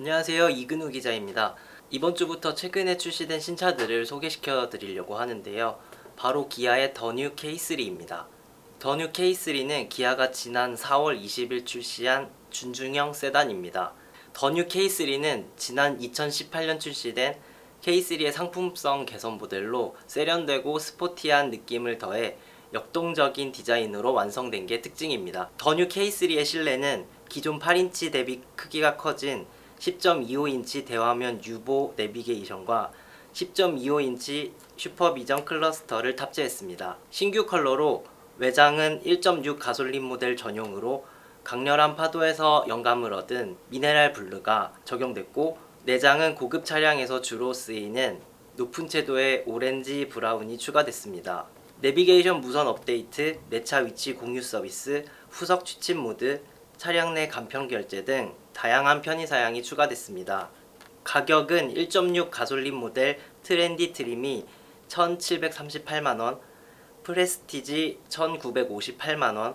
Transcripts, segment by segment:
안녕하세요. 이근우 기자입니다. 이번 주부터 최근에 출시된 신차들을 소개시켜 드리려고 하는데요. 바로 기아의 더 뉴 K3입니다. 더 뉴 K3는 기아가 지난 4월 20일 출시한 준중형 세단입니다. 더 뉴 K3는 지난 2018년 출시된 K3의 상품성 개선 모델로 세련되고 스포티한 느낌을 더해 역동적인 디자인으로 완성된 게 특징입니다. 더 뉴 K3의 실내는 기존 8인치 대비 크기가 커진 10.25인치 대화면 유보 내비게이션과 10.25인치 슈퍼 비전 클러스터를 탑재했습니다. 신규 컬러로 외장은 1.6 가솔린 모델 전용으로 강렬한 파도에서 영감을 얻은 미네랄 블루가 적용됐고 내장은 고급 차량에서 주로 쓰이는 높은 채도의 오렌지 브라운이 추가됐습니다. 내비게이션 무선 업데이트, 내차 위치 공유 서비스, 후석 취침 모드, 차량 내 간편 결제 등 다양한 편의 사양이 추가됐습니다. 가격은 1.6 가솔린 모델 트렌디 트림이 1,738만 원, 프레스티지 1,958만 원,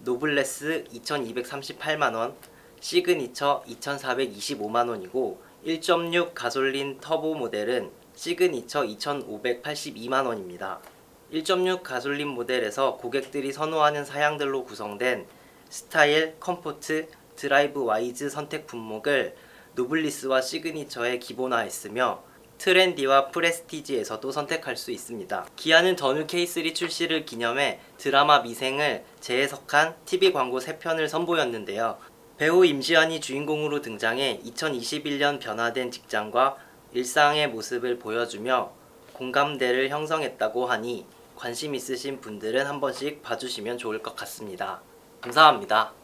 노블레스 2,238만 원, 시그니처 2,425만 원이고 1.6 가솔린 터보 모델은 시그니처 2,582만 원입니다. 1.6 가솔린 모델에서 고객들이 선호하는 사양들로 구성된 스타일, 컴포트, 드라이브 와이즈 선택 품목을 노블리스와 시그니처에 기본화했으며 트렌디와 프레스티지에서도 선택할 수 있습니다. 기아는 더뉴 K3 출시를 기념해 드라마 미생을 재해석한 TV 광고 3편을 선보였는데요. 배우 임시완이 주인공으로 등장해 2021년 변화된 직장과 일상의 모습을 보여주며 공감대를 형성했다고 하니 관심 있으신 분들은 한 번씩 봐주시면 좋을 것 같습니다. 감사합니다.